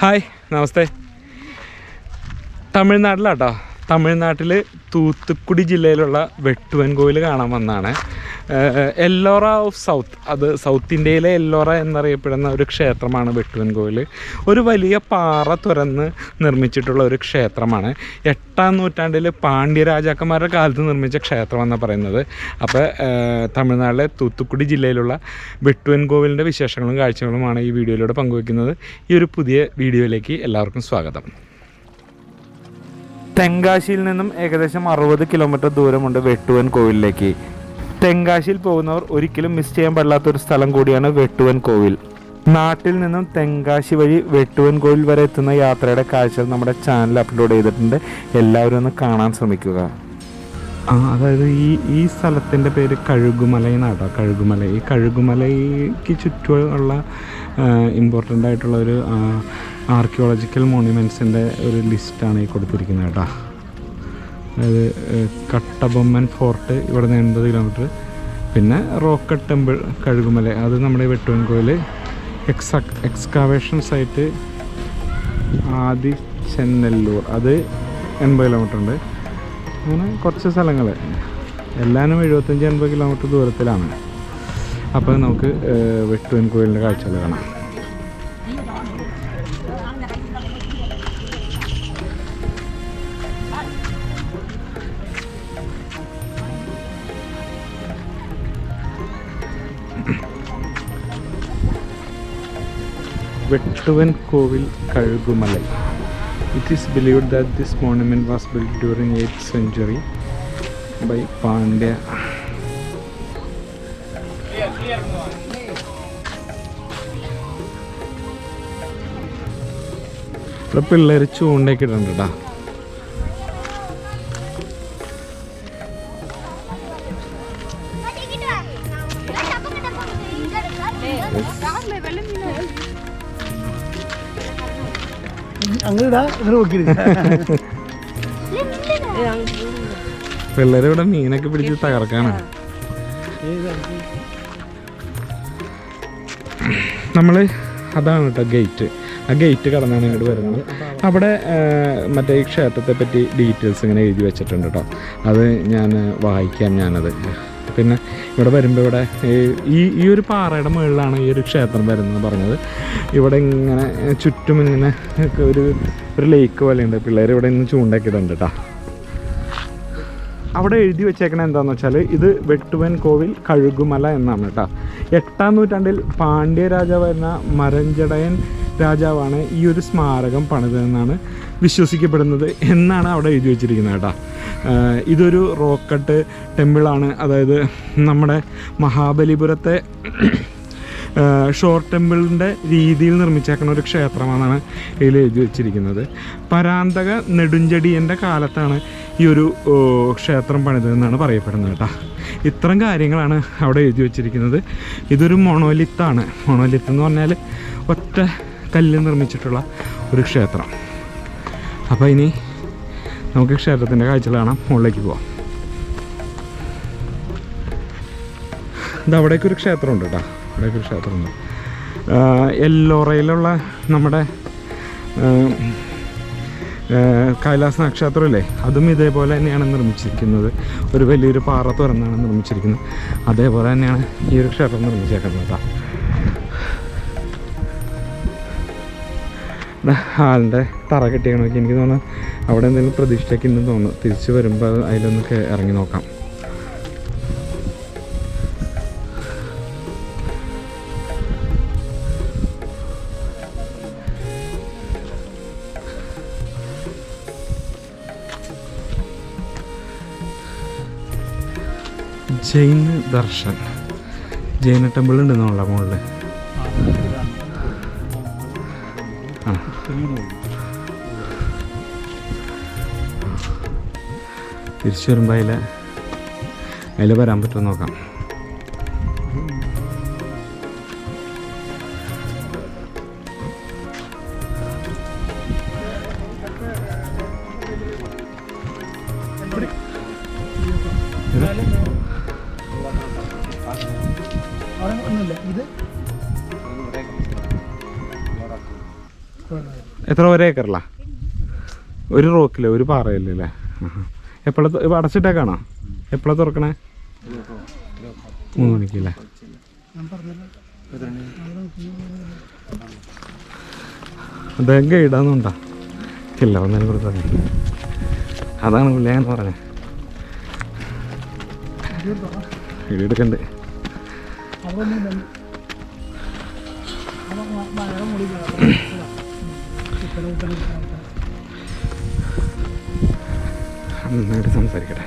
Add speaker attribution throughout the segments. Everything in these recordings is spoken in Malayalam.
Speaker 1: ഹായ് നമസ്തേ. തമിഴ്നാട്ടിലാട്ടോ. തമിഴ്നാട്ടിൽ തൂത്തുക്കുടി ജില്ലയിലുള്ള വെട്ടുവൻ കോയിൽ കാണാൻ വന്നതാണ്. Ellora of south. അത് സൗത്ത് ഇന്ത്യയിലെ എല്ലോറ എന്നറിയപ്പെടുന്ന ഒരു ക്ഷേത്രമാണ് വെട്ടുവൻ കോവിൽ ഒരു വലിയ പാറ തുറന്ന് നിർമ്മിച്ചിട്ടുള്ള ഒരു ക്ഷേത്രമാണ്. എട്ടാം നൂറ്റാണ്ടിൽ പാണ്ഡ്യരാജാക്കന്മാരുടെ കാലത്ത് നിർമ്മിച്ച ക്ഷേത്രമെന്നാണ് പറയുന്നത്. അപ്പോൾ തമിഴ്നാട്ടിലെ തൂത്തുക്കുടി ജില്ലയിലുള്ള വെട്ടുവൻ കോവിലിന്റെ വിശേഷങ്ങളും കാഴ്ചകളുമാണ് ഈ വീഡിയോയിലൂടെ പങ്കുവയ്ക്കുന്നത്. ഈ ഒരു പുതിയ വീഡിയോയിലേക്ക് എല്ലാവർക്കും സ്വാഗതം. തെങ്കാശിയിൽ നിന്നും ഏകദേശം അറുപത് കിലോമീറ്റർ ദൂരമുണ്ട് വെട്ടുവൻ കോവിലിലേക്ക്. തെങ്കാശിയിൽ പോകുന്നവർ ഒരിക്കലും മിസ് ചെയ്യാൻ പാടില്ലാത്ത ഒരു സ്ഥലം കൂടിയാണ് വെട്ടുവൻ കോവിൽ. നാട്ടിൽ നിന്നും തെങ്കാശി വഴി വെട്ടുവൻ കോവിൽ വരെ എത്തുന്ന യാത്രയുടെ കാഴ്ചകൾ നമ്മുടെ ചാനൽ അപ്ലോഡ് ചെയ്തിട്ടുണ്ട്. എല്ലാവരും ഒന്ന് കാണാൻ ശ്രമിക്കുക. ആ അതായത് ഈ ഈ സ്ഥലത്തിന്റെ പേര് കഴുകുമല എന്നാട്ടോ കഴുകുമല. ഈ കഴുകുമലയ്ക്ക് ചുറ്റുമുള്ള ഇമ്പോർട്ടന്റ് ആയിട്ടുള്ള ഒരു ആർക്കിയോളജിക്കൽ മോണ്യുമെന്റ്സിന്റെ ഒരു ലിസ്റ്റാണ് ഈ കൊടുത്തിരിക്കുന്നത് കേട്ടോ. അതായത് കട്ടബൊമ്മൻ ഫോർട്ട് ഇവിടെ നിന്ന് എൺപത് കിലോമീറ്റർ. പിന്നെ റോക്കറ്റ് ടെമ്പിൾ കഴുകുമല അത് നമ്മുടെ വെട്ടുവൻകോയിൽ എക്സ എക്സ്കാവേഷൻ സൈറ്റ് ആദി ചെന്നല്ലൂർ അത് എൺപത് കിലോമീറ്റർ ഉണ്ട്. അങ്ങനെ കുറച്ച് സ്ഥലങ്ങൾ എല്ലാനും എഴുപത്തഞ്ച് എൺപത് കിലോമീറ്റർ ദൂരത്തിലാണ്. അപ്പോൾ നമുക്ക് വെട്ടുവൻകോയിലിന്റെ വെട്ടുവൻ കോയിലിന്റെ കാഴ്ചകൾ കാണാം. Vettuvan Kovil Kazhugumalai it is believed that this monument was build during eighth century by Pandya ഇവിടെ പിള്ളേർ ചൂണ്ടയൊക്കെ ഇടുന്നുണ്ട് പിള്ളേർ ഇവിടെ മീനൊക്കെ പിടിച്ച് തകർക്കാണ്. നമ്മൾ അതാണ് കേട്ടോ ഗേറ്റ് ആ ഗേറ്റ് കടന്നാണ് ഇങ്ങോട്ട് വരുന്നത്. അവിടെ മറ്റേ ഈ ക്ഷേത്രത്തെ പറ്റി ഡീറ്റെയിൽസ് ഇങ്ങനെ എഴുതി വെച്ചിട്ടുണ്ട് കേട്ടോ അത് ഞാൻ വായിക്കാം ഞാനത്. പിന്നെ ഇവിടെ വരുമ്പോൾ ഇവിടെ ഈ- ഈ ഒരു പാറയുടെ മുകളിലാണ് ഈ ഒരു ക്ഷേത്രം വരുന്നത് പറഞ്ഞത്. ഇവിടെ ഇങ്ങനെ ചുറ്റും ഇങ്ങനെ ഒരു ഒരു ലേക്ക് പോലെയുണ്ട് പിള്ളേർ ഇവിടെ ഇന്ന് ചൂണ്ടാക്കിയിട്ടുണ്ട് കേട്ടോ അവിടെ എഴുതി വെച്ചേക്കണ എന്താണെന്ന് വെച്ചാൽ ഇത് വെട്ടുവൻ കോവിൽ കഴുകുമല എന്നാണ് കേട്ടോ എട്ടാം നൂറ്റാണ്ടിൽ പാണ്ഡ്യ രാജാവായിരുന്ന മരഞ്ചടയൻ രാജാവാണ് ഈ ഒരു സ്മാരകം പണിതതെന്നാണ് വിശ്വസിക്കപ്പെടുന്നത് എന്നാണ് അവിടെ എഴുതി വെച്ചിരിക്കുന്നത് കേട്ടോ. ഇതൊരു റോക്കട്ട് ടെമ്പിളാണ്. അതായത് നമ്മുടെ മഹാബലിപുരത്തെ ഷോർട്ട് ടെമ്പിളിന്റെ രീതിയിൽ നിർമ്മിച്ചേക്കുന്ന ഒരു ക്ഷേത്രമാണെന്നാണ് ഇതിൽ എഴുതി വെച്ചിരിക്കുന്നത്. പരാന്തക നെടുഞ്ചെടിയന്റെ കാലത്താണ് ഈ ഒരു ക്ഷേത്രം പണിതെന്നാണ് പറയപ്പെടുന്നത് കേട്ടോ. ഇത്തരം കാര്യങ്ങളാണ് അവിടെ എഴുതി വെച്ചിരിക്കുന്നത്. ഇതൊരു മൊണോലിത്താണ് മൊണോലിത്ത് എന്ന് പറഞ്ഞാൽ ഒറ്റ കല്ല് നിർമ്മിച്ചിട്ടുള്ള ഒരു ക്ഷേത്രം. അപ്പോൾ ഇനി നമുക്ക് ക്ഷേത്രത്തിന്റെ കാഴ്ചകൾ കാണാം. മുകളിലേക്ക് പോവാം. ഇത് അവിടേക്ക് ഒരു ക്ഷേത്രമുണ്ട് കേട്ടോ. അവിടേക്ക് ഒരു ക്ഷേത്രമുണ്ട്. എല്ലോറയിലുള്ള നമ്മുടെ കൈലാസ നക്ഷത്രമില്ലേ അതും ഇതേപോലെ തന്നെയാണ് നിർമ്മിച്ചിരിക്കുന്നത്. ഒരു വലിയൊരു പാറ തുറന്നാണ് നിർമ്മിച്ചിരിക്കുന്നത്. അതേപോലെ തന്നെയാണ് ഈ ഒരു ക്ഷേത്രം നിർമ്മിച്ചേക്കുന്നത് കേട്ടോ. ഹാളിന്റെ തറ കെട്ടിയണമൊക്കെ എനിക്ക് തോന്നുന്നു അവിടെ എന്തെങ്കിലും പ്രതീക്ഷയ്ക്ക് ഉണ്ടെന്ന് തോന്നുന്നു. തിരിച്ച് വരുമ്പോൾ അതിലൊന്നൊക്കെ ഇറങ്ങി നോക്കാം. ജൈന ദർശൻ. ജൈന ടെമ്പിൾ ഉണ്ട് എന്നുള്ള മുകളിൽ തിരിച്ചു വരുമ്പോൾ അതിൽ അതിൽ വരാൻ പറ്റുമോ നോക്കാം. എത്ര ഒരേക്കറല്ല ഒരു റോക്കില്ല ഒരു പാറയല്ലേ? എപ്പോഴാ അടച്ചിട്ടേക്കാണോ? എപ്പോഴാ തുറക്കണേ? മൂന്ന് മണിക്കല്ലേ അദ്ദേഹം ഗൈഡാന്നുണ്ടോ ചില്ലറ ഒന്നും കൊടുത്താൽ പറഞ്ഞു അതാണ് പുള്ളി അങ്ങനെ പറഞ്ഞത് വീഡിയോ എടുക്കണ്ട്.
Speaker 2: അവിടെ
Speaker 1: നന്നായിട്ട് സംസാരിക്കട്ടെ.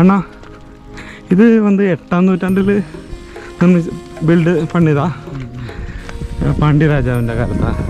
Speaker 1: അണ്ണാ ഇത് വന്ന് എട്ടാം നൂറ്റാണ്ടിൽ നിർമ്മിച്ച് ബിൽഡ് പണിതാ. പാണ്ഡ്യ രാജാവിന്റെ കാലത്താണ്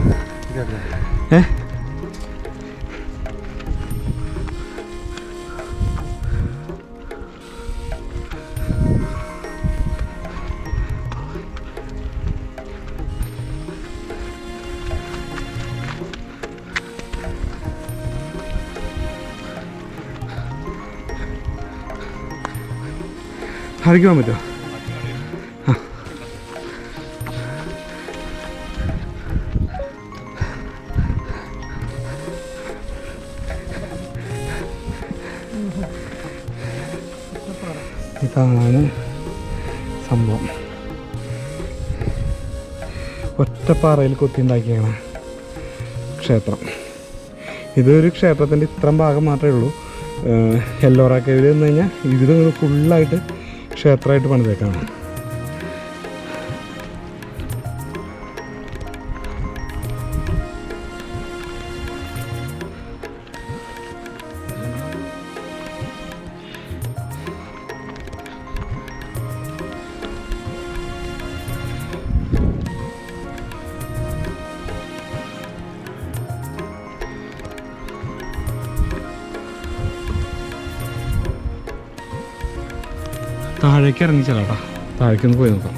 Speaker 1: താഴേക്ക് പോകാൻ പറ്റുമോ. ഇതാണ് സംഭവം. ഒറ്റപ്പാറയിൽ കൊത്തിണ്ടാക്കിയാണ് ക്ഷേത്രം. ഇതൊരു ക്ഷേത്രത്തിന്റെ ഇത്രയും ഭാഗം മാത്രമേ ഉള്ളൂ. എല്ലോറ കേവിൽ എന്ന് കഴിഞ്ഞാൽ ഇത് ഫുള്ളായിട്ട് ക്ഷേത്രമായിട്ട് പണിതേക്കാണ് താഴേക്ക് ഇറങ്ങി ചെല്ലാട്ടാ താഴേക്കൊന്ന് പോയി നോക്കാം.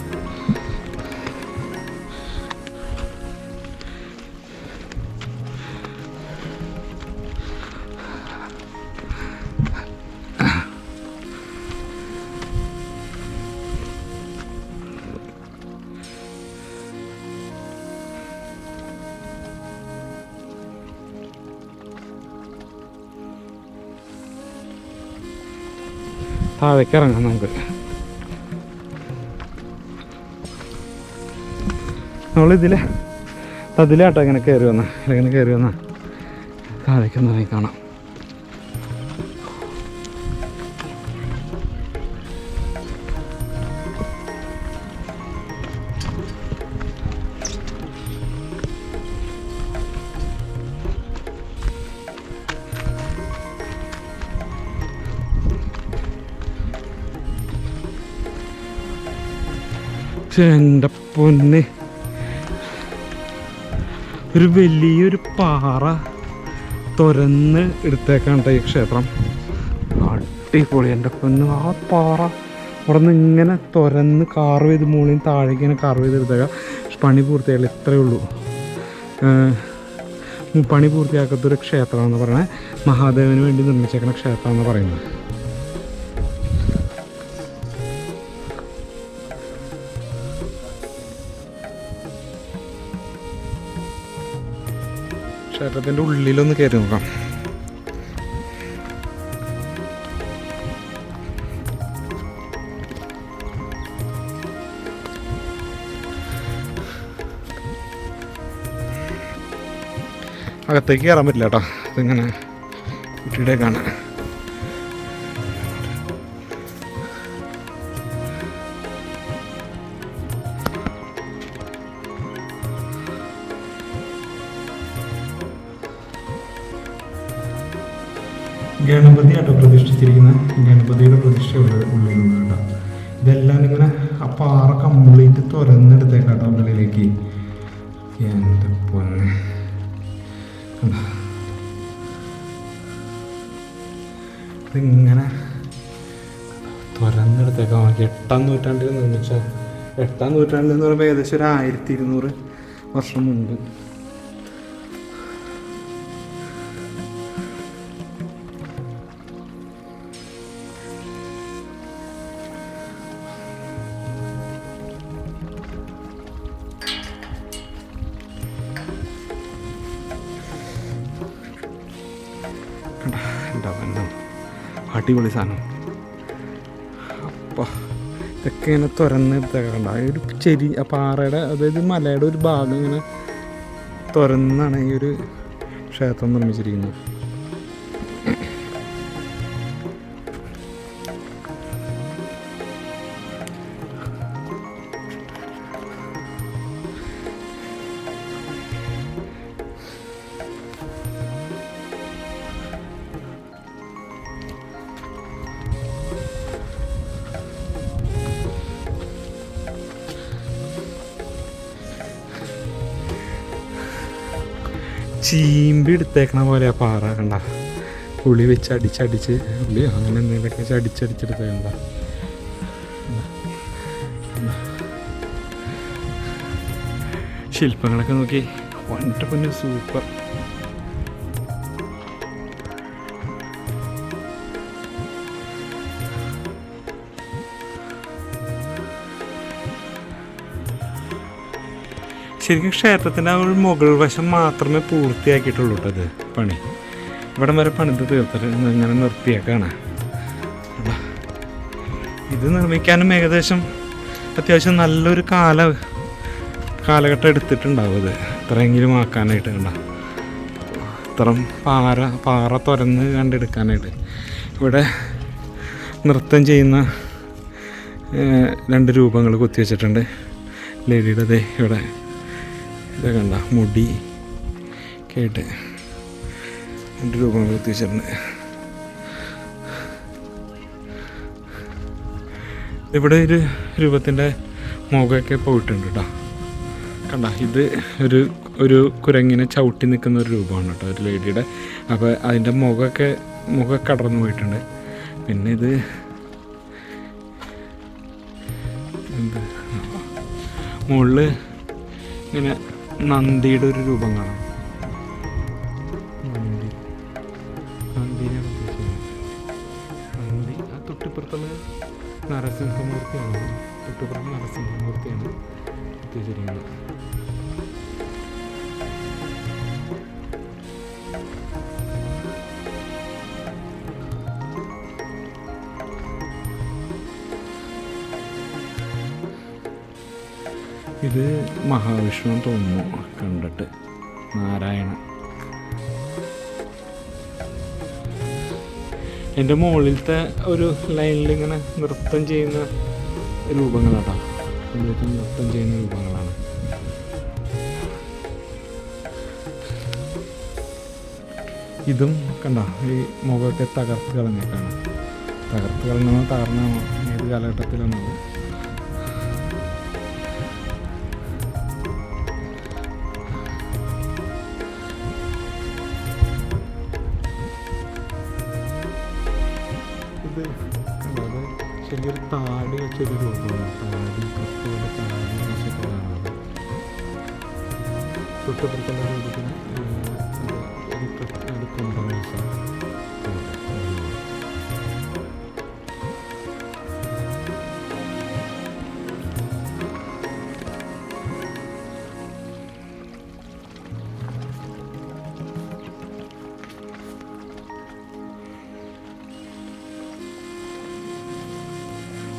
Speaker 1: താഴേക്ക് ഇറങ്ങാം നമുക്ക്. നമ്മളിതിലെ അതിലാട്ടോ ഇങ്ങനെ കയറി വന്ന. ഇങ്ങനെ കയറി വന്ന. കാണിക്കുന്ന കാണാം. എന്റെ പൊന്നെ ഒരു വലിയൊരു പാറ തുരന്ന് എടുത്തേക്കാണ് ഈ ക്ഷേത്രം. അടിപൊളി എന്റെ പൊന്ന്. ആ പാറ അവിടെ നിന്ന് ഇങ്ങനെ തുരന്ന് കാർവ് ചെയ്ത് മുകളിൽ താഴേക്ക് ഇങ്ങനെ കാർവ് ചെയ്ത് എടുത്തേക്കാം. പണി പൂർത്തിയായില്ല ഇത്രയേ ഉള്ളൂ. പണി പൂർത്തിയാക്കാത്തൊരു ക്ഷേത്രമാണെന്ന് പറയുന്നത് മഹാദേവന് വേണ്ടി നിർമ്മിച്ചേക്കുന്ന ക്ഷേത്രം എന്ന് പറയുന്നത്. ക്ഷേത്രത്തിന്റെ ഉള്ളിലൊന്ന് കയറി നോക്കാം. അകത്തേക്ക് കയറാൻ പറ്റില്ല കേട്ടോ. ഇതിങ്ങനെ കുട്ടിയുടെയൊക്കെയാണ് ഗണപതിയാട്ടോ പ്രതിഷ്ഠിച്ചിരിക്കുന്ന. ഗണപതിയുടെ പ്രതിഷ്ഠയുള്ളത് ഉള്ളിലുള്ള കേട്ടോ ഇതെല്ലാം ഇങ്ങനെ ആ പാറ കംപ്ലീറ്റ് തുറന്നെടുത്തേക്കാട്ടോ ഉള്ളിലേക്ക്. എന്റെ പൊന്നെ? ഇതിങ്ങനെ തുറന്നെടുത്തേക്കാം എട്ടാം നൂറ്റാണ്ടിൽ നിർമ്മിച്ച എട്ടാം നൂറ്റാണ്ടിൽ എന്ന് പറയുമ്പോൾ ഏകദേശം ഒരു ആയിരത്തി ഇരുന്നൂറ് വർഷം മുമ്പ് അടിപൊളി സാധനം. അപ്പോൾ ഇതൊക്കെ ഇങ്ങനെ തുറന്ന് ഇതൊക്കെ കണ്ട? ഒരു ചെരി പാറയുടെ അതായത് മലയുടെ ഒരു ഭാഗം ഇങ്ങനെ തുറന്നാണ് ഈ ഒരു ക്ഷേത്രം നിർമ്മിച്ചിരിക്കുന്നത്. ചീമ്പി എടുത്തേക്കണ പോലെ ആ പാറ കണ്ട. പുളി വെച്ച് അടിച്ചടിച്ച് പുളി അങ്ങനെ എന്തെങ്കിലുമൊക്കെ വെച്ച് അടിച്ചടിച്ചെടുത്തേക്കണ്ട ശില്പങ്ങളൊക്കെ നോക്കി. വണ്ടപ്പൊന്നെ പൊന്ന് സൂപ്പർ. ശരിക്കും ക്ഷേത്രത്തിന്റെ ആ ഒരു മുകൾ വശം മാത്രമേ പൂർത്തിയാക്കിയിട്ടുള്ളൂ ഇത് പണി. ഇവിടം വരെ പണിത് തീർത്തിട്ട് ഇങ്ങനെ നിർത്തിയേക്കാണ്? ഇത് നിർമ്മിക്കാനും ഏകദേശം അത്യാവശ്യം നല്ലൊരു കാല കാലഘട്ടം എടുത്തിട്ടുണ്ടാവും ഇത്. ഇത്രയെങ്കിലും ആക്കാനായിട്ട് കണ്ട. ഇത്രം പാറ പാറ തുരന്ന് കണ്ടെടുക്കാനായിട്ട്. ഇവിടെ നൃത്തം ചെയ്യുന്ന രണ്ട് രൂപങ്ങൾ കൊത്തിവെച്ചിട്ടുണ്ട്. ലേഡിയുടെ ഇവിടെ ഇത് കണ്ട മുടി കേട്ട് രണ്ട് രൂപങ്ങൾ എത്തിച്ചിട്ടുണ്ട് ഇവിടെ ഒരു രൂപത്തിന്റെ മുഖമൊക്കെ പോയിട്ടുണ്ട് കേട്ടോ. കണ്ട ഇത് ഒരു ഒരു കുരങ്ങിനെ ചവിട്ടി നിൽക്കുന്ന ഒരു രൂപമാണ് കേട്ടോ ഒരു ലേഡിയുടെ. അപ്പോൾ അതിന്റെ മുഖമൊക്കെ മുഖം കടർന്നു പോയിട്ടുണ്ട്. പിന്നെ ഇത് എന്ത്? മുകളിൽ ഇങ്ങനെ നന്ദിയുടെ ഒരു രൂപം കാണാം. മഹാവിഷ്ണു തോന്നുന്നു. കണ്ടിട്ട്. നാരായണ എന്റെ മുകളിലത്തെ ഒരു ലൈനിൽ ഇങ്ങനെ നൃത്തം ചെയ്യുന്ന രൂപങ്ങളാട്ടോ. ഇതിലൊക്കെ നൃത്തം ചെയ്യുന്ന രൂപങ്ങളാണ്. ഇതും കണ്ട? ഈ മുഖമൊക്കെ തകർത്ത് കളഞ്ഞേക്കാണ് തകർത്ത് കളഞ്ഞോ തകർന്നാണോ. ഏത് കാലഘട്ടത്തിലാണോ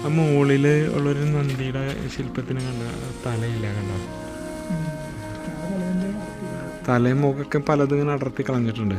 Speaker 1: ആ മുകളിൽ ഉള്ളൊരു നന്ദിയുടെ ശില്പത്തിന് കണ്ട തലയില്ല കണ്ട? തലയും മുഖമൊക്കെ പലതും ഇങ്ങനെ അടർത്തി കളഞ്ഞിട്ടുണ്ട്.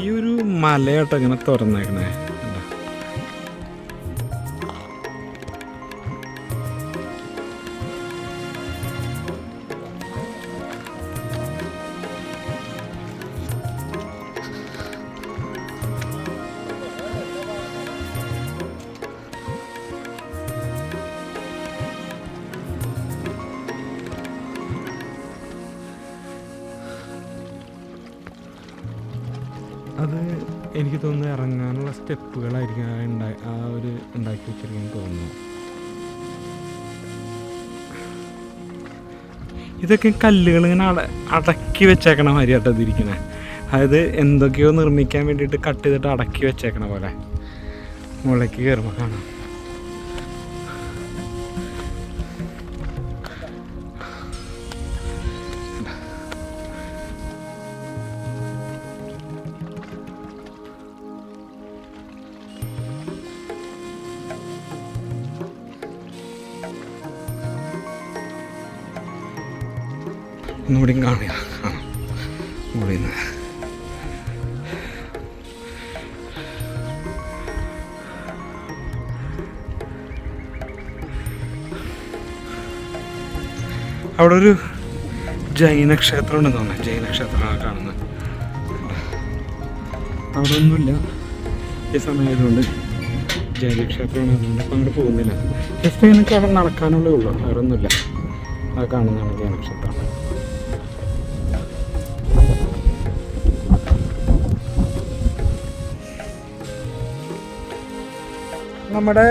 Speaker 1: ഈ ഒരു മലയാട്ടോ ഇങ്ങനെ തുറന്നേക്കണേ. ഇതൊക്കെ കല്ലുകൾ ഇങ്ങനെ അട അടക്കി വെച്ചേക്കണ മാതിരിയാട്ടോ ഇതിരിക്കണേ. അതായത് എന്തൊക്കെയോ നിർമ്മിക്കാൻ വേണ്ടിയിട്ട് കട്ട് ചെയ്തിട്ട് അടക്കി വെച്ചേക്കണ പോലെ. മുളയ്ക്ക് കയറുമ്പോൾ കാണാം. ഒന്നുകൂടി കാണുക. അവിടെ ഒരു ജൈന ക്ഷേത്രം ഉണ്ടെന്ന് തോന്നുന്നു. ജൈന ക്ഷേത്രമാണ് കാണുന്നത്. അവിടെ ഒന്നുമില്ല. ഈ സമയമായതുകൊണ്ട് ജൈന ക്ഷേത്രമാണ് അതുകൊണ്ട് അപ്പം അങ്ങോട്ട് പോകുന്നില്ല. ജസ്റ്റ് എനിക്ക് അവിടെ നടക്കാനുള്ളേ ഉള്ളൂ. വേറെ ഒന്നുമില്ല ആ കാണുന്നതാണ് ജൈന ക്ഷേത്രം നമ്മുടെ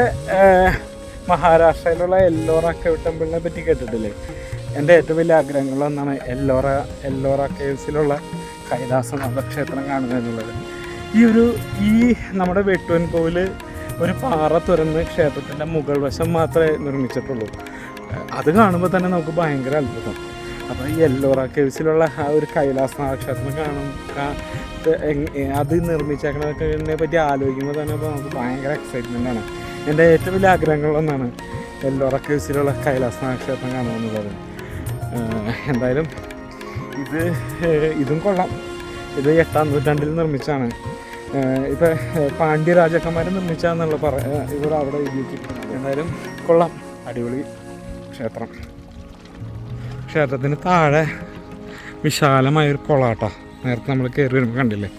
Speaker 1: മഹാരാഷ്ട്രയിലുള്ള എല്ലോറ കേവ് ടെമ്പിളിനെ പറ്റി കേട്ടിട്ടില്ലേ? എന്റെ ഏറ്റവും വലിയ ആഗ്രഹങ്ങളൊന്നാണ് എല്ലോറ എല്ലോറ കേവ്സിലുള്ള കൈലാസ ക്ഷേത്രം കാണുക എന്നുള്ളത്. ഈ ഒരു ഈ നമ്മുടെ വെട്ടുവൻ കോവിൽ ഒരു പാറ തുറന്ന് ക്ഷേത്രത്തിന്റെ മുകൾ വശം മാത്രമേ നിർമ്മിച്ചിട്ടുള്ളൂ. അത് കാണുമ്പോൾ തന്നെ നമുക്ക് ഭയങ്കര അത്ഭുതം. അപ്പോൾ യെല്ലോ എല്ലോറ കേവ്സിലുള്ള ആ ഒരു കൈലാസ നക്ഷത്രം കാണും. അത് നിർമ്മിച്ചേക്കണതിനെ പറ്റി ആലോചിക്കുമ്പോൾ തന്നെ ഇപ്പോൾ നമുക്ക് ഭയങ്കര എക്സൈറ്റ്മെന്റ് ആണ്. എന്റെ ഏറ്റവും വലിയ ആഗ്രഹങ്ങളിലൊന്നാണ് എല്ലോറ കേവ്സിലുള്ള കൈലാസ നക്ഷത്രം കാണുക എന്നുള്ളത്. എന്തായാലും ഇത് ഇതും കൊള്ളാം. ഇത് എട്ടാം നൂറ്റാണ്ടിൽ നിർമ്മിച്ചാണ് ഇപ്പം പാണ്ഡ്യ രാജാക്കന്മാർ നിർമ്മിച്ചാന്നുള്ള പറ ഇവർ അവിടെ എഴുതിയിട്ടുണ്ട് എന്തായാലും കൊള്ളാം. അടിപൊളി ക്ഷേത്രം. ക്ഷേത്രത്തിന് താഴെ വിശാലമായൊരു കൊളാട്ടോ. നേരത്തെ നമ്മൾ കയറി വരുമ്പോൾ കണ്ടില്ലേ?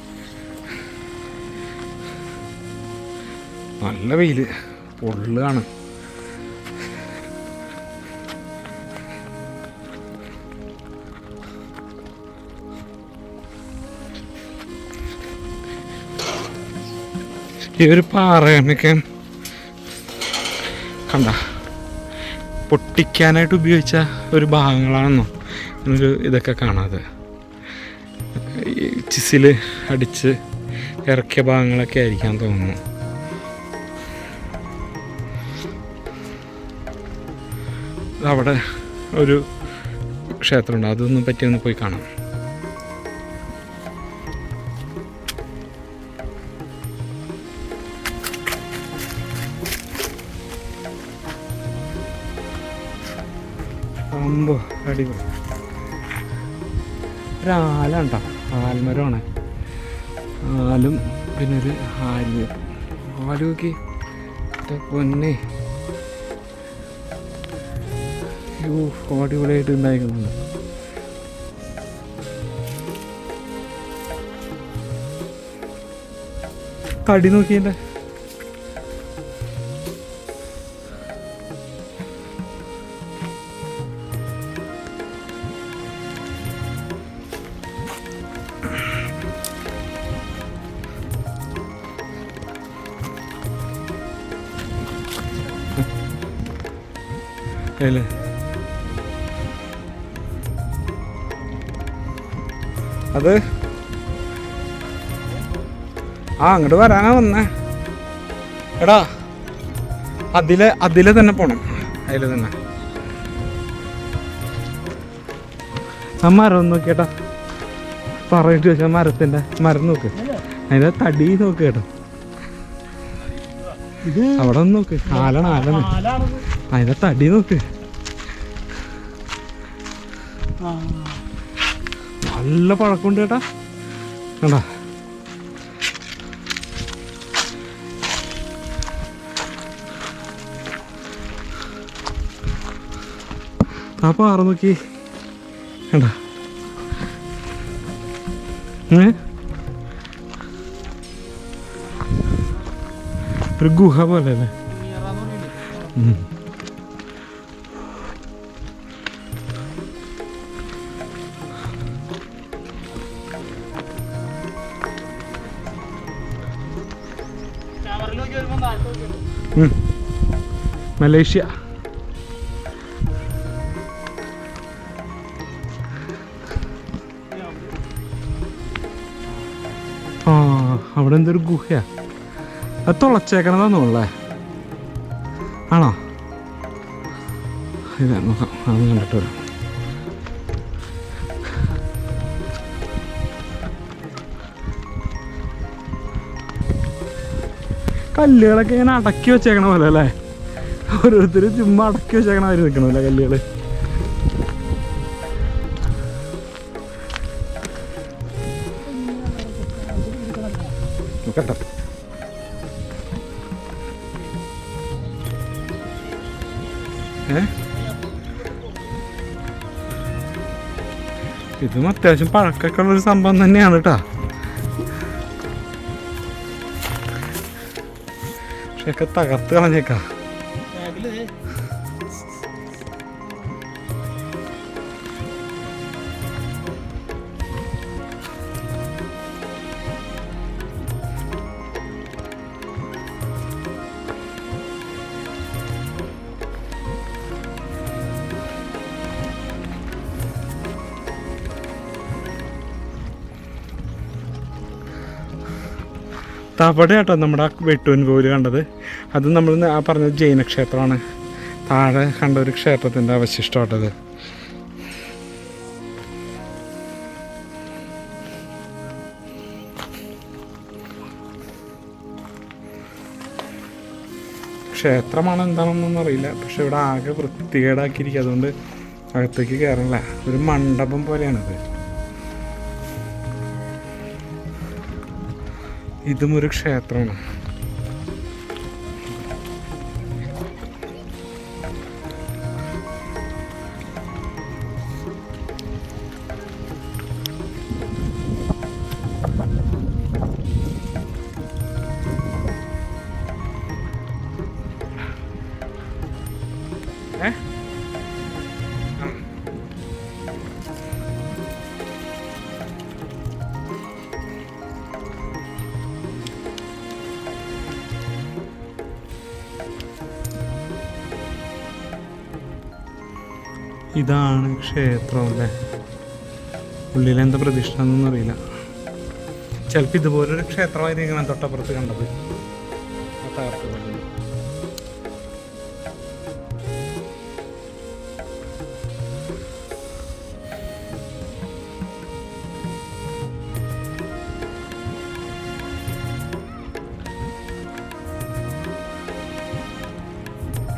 Speaker 1: നല്ല വെയിൽ പൊള്ളാണ്. ഈ ഒരു പാറയൊക്കെ കണ്ട. പൊട്ടിക്കാനായിട്ട് ഉപയോഗിച്ച ഒരു ഭാഗങ്ങളാണെന്നോ ഒരു ഇതൊക്കെ കാണാതെ. ചിസിൽ അടിച്ച് ഇറക്കിയ ഭാഗങ്ങളൊക്കെ ആയിരിക്കാൻ തോന്നുന്നു. അവിടെ ഒരു ക്ഷേത്രമുണ്ട്. അതൊന്നും പറ്റിയൊന്ന് പോയി കാണാം. അടിപൊളി. ഒരാലാണ് കേട്ടോ ആൽമരമാണ്. ആലും പിന്നെ ഒരു ആൽ ആലുമൊക്കെ എന്റെ പൊന്നെ. യോ അടിപൊളിയായിട്ട് ഉണ്ടായിരിക്കുന്നുണ്ട് കടി നോക്കിയതിന്റെ അല്ലേ? അത്? ആ അങ്ങോട്ട് വരാനാ വന്നേ. എടാ അതിലെ അതിലെ തന്നെ പോണം. അതിലെ തന്നെ. ആ മരം ഒന്ന് നോക്കിയേട്ടാ പറഞ്ഞിട്ട് വെച്ചാൽ മരത്തിന്റെ മരം നോക്ക്. അതിന്റെ തടി നോക്ക് കേട്ടോ. അവിടെ നോക്ക്. ആലാണ് ആലാണ് അതിന്റെ തടി നോക്ക്. നല്ല പഴക്കമുണ്ട് ചേട്ടാ കണ്ടാ? അപ്പൊ ആറ് നോക്കി. കണ്ട? ഒരു ഗുഹ പോലെ അല്ലേ? ഉം. മലേഷ്യ. ആ അവിടെ എന്തൊരു ഗുഹയാ. അത് തുളച്ചേക്കണതാന്നോളേ ആണോ? ഇതാ നോക്കാം അത് കണ്ടിട്ട് വരാം. കല്ലുകളൊക്കെ ഇങ്ങനെ അടക്കി വെച്ചേക്കണ പോലെ അല്ലേ? ഓരോരുത്തർ ചുമ്മാ അടക്കി വെച്ചേക്കണ അവർ നിൽക്കണമല്ലേ കല്ലുകൾ നോക്കട്ടെ. ഏ? ഇതും അത്യാവശ്യം പഴക്കൊക്കെ ഉള്ളൊരു സംഭവം തന്നെയാണ് കേട്ടോ പക്ഷെ ഒക്കെ തകർത്ത് കളഞ്ഞേക്കാം തവിടെ കേട്ടോ നമ്മുടെ ആ വെട്ടുവൻ കോവിൽ കണ്ടത്. അത് നമ്മൾ പറഞ്ഞ ജൈന ക്ഷേത്രമാണ് താഴെ കണ്ട ഒരു ക്ഷേത്രത്തിന്റെ അവശിഷ്ടം കേട്ടത് ക്ഷേത്രമാണ് എന്താണെന്നൊന്നും അറിയില്ല. പക്ഷെ ഇവിടെ ആകെ വൃത്തികേടാക്കിയിരിക്കുക അതുകൊണ്ട് അകത്തേക്ക് കയറില്ല ഒരു മണ്ഡപം പോലെയാണിത്. ഇതും ഒരു ക്ഷേത്രമാണ്. ഇതാണ് ക്ഷേത്രം അല്ലേ? ഉള്ളിലെന്താ പ്രതിഷ്ഠ എന്നൊന്നും അറിയില്ല. ചിലപ്പോൾ ഇതുപോലൊരു ക്ഷേത്രമായിരിക്കണം തൊട്ടപ്പുറത്ത് കണ്ടത്. ആ തകർത്ത്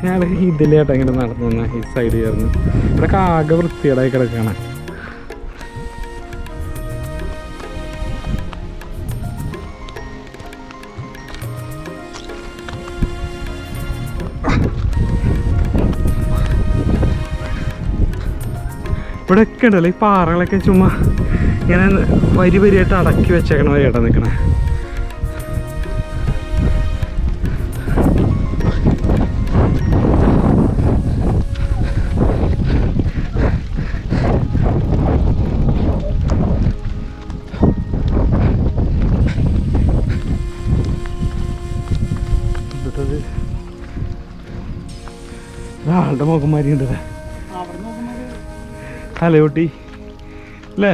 Speaker 1: ഞാൻ ഇതിലേട്ടാ ഇങ്ങനെ നടന്നു വന്ന ഈ സൈഡ് ചേർന്ന് ഇവിടെ ആകെ വൃത്തികേടായി കിടക്കാണ്. ഇവിടെ ഒക്കെ ഉണ്ടല്ലോ ഈ പാറകളൊക്കെ ചുമ്മാ ഇങ്ങനെ വരി വരിയായിട്ട് അടക്കി വെച്ചേക്കണ വരിയായിട്ടാണ് നിൽക്കണേ ഒരാളുടെ മുഖംമാരി ഉണ്ട്
Speaker 2: അവിടെ
Speaker 1: തലയോട്ടി അല്ലേ?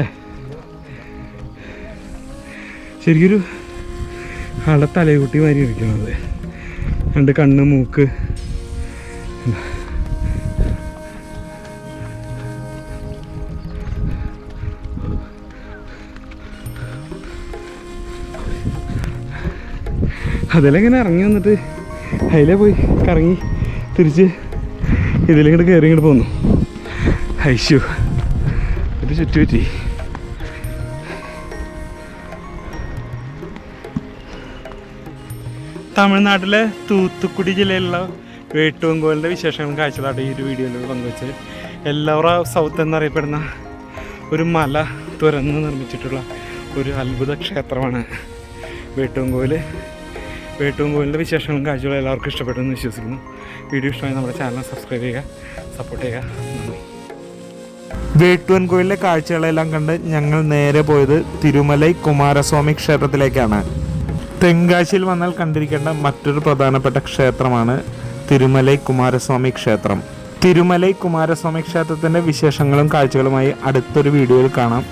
Speaker 1: ശരിക്കൊരു ആളുടെ തലയോട്ടി മാതിരി ഇരിക്കണത് രണ്ട് കണ്ണ് മൂക്ക്. അതിലെങ്ങനെ ഇറങ്ങി വന്നിട്ട്? അതിലെ പോയി കറങ്ങി തിരിച്ച് ഇതിലിങ്ങോട്ട് കയറി ഇങ്ങോട്ട് പോന്നു. ഐശു ഒരു ചുറ്റുപറ്റി തമിഴ്നാട്ടിലെ തൂത്തുക്കുടി ജില്ലയിലുള്ള വേട്ടുവങ്കോലിന്റെ വിശേഷങ്ങൾ കാഴ്ചകളാണ് ഈ ഒരു വീഡിയോയിൽ പങ്കുവെച്ച് എല്ലാവരും സൗത്ത് എന്നറിയപ്പെടുന്ന ഒരു മല തുരന്ന് നിർമ്മിച്ചിട്ടുള്ള ഒരു അത്ഭുത ക്ഷേത്രമാണ് വേട്ടുവങ്കോൽ. വേട്ടുവങ്കോലിന്റെ വിശേഷങ്ങളും കാഴ്ചകളും എല്ലാവർക്കും ഇഷ്ടപ്പെട്ടെന്ന് വിശ്വസിക്കുന്നു. വീഡിയോ ഇഷ്ടമായി നമ്മുടെ ചാനൽ സബ്സ്ക്രൈബ് ചെയ്യുക സപ്പോർട്ട് ചെയ്യുക.
Speaker 3: വേട്ടുവൻ കോയിലിലെ കാഴ്ചകളെല്ലാം കണ്ട് ഞങ്ങൾ നേരെ പോയത് തിരുമലൈ കുമാരസ്വാമി ക്ഷേത്രത്തിലേക്കാണ്. തെങ്കാശിയിൽ വന്നാൽ കണ്ടിരിക്കേണ്ട മറ്റൊരു പ്രധാനപ്പെട്ട ക്ഷേത്രമാണ് തിരുമലൈ കുമാരസ്വാമി ക്ഷേത്രം. തിരുമലൈ കുമാരസ്വാമി ക്ഷേത്രത്തിന്റെ വിശേഷങ്ങളും കാഴ്ചകളുമായി അടുത്തൊരു വീഡിയോയിൽ കാണാം.